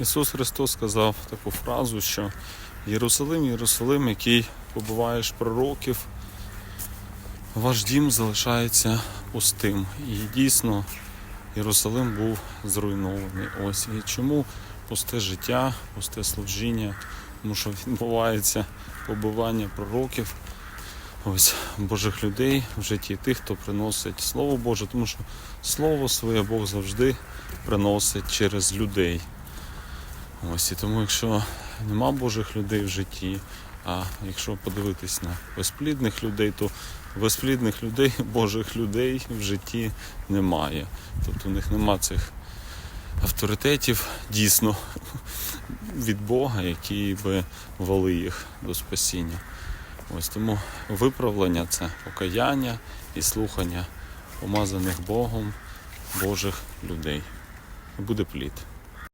Ісус Христос сказав таку фразу, що Єрусалим, Єрусалим, який побиваєш пророків, ваш дім залишається пустим. І дійсно Єрусалим був зруйнований. Ось і чому пусте життя, пусте служіння, тому що відбувається побивання пророків, ось Божих людей в житті тих, хто приносить Слово Боже, тому що Слово своє Бог завжди приносить через людей. Ось і тому, якщо нема Божих людей в житті, а якщо подивитись на безплідних людей, то безплідних людей, Божих людей в житті немає. Тобто у них нема цих авторитетів дійсно від Бога, які би вели їх до спасіння. Ось тому виправлення це покаяння і слухання помазаних Богом Божих людей. Буде плід.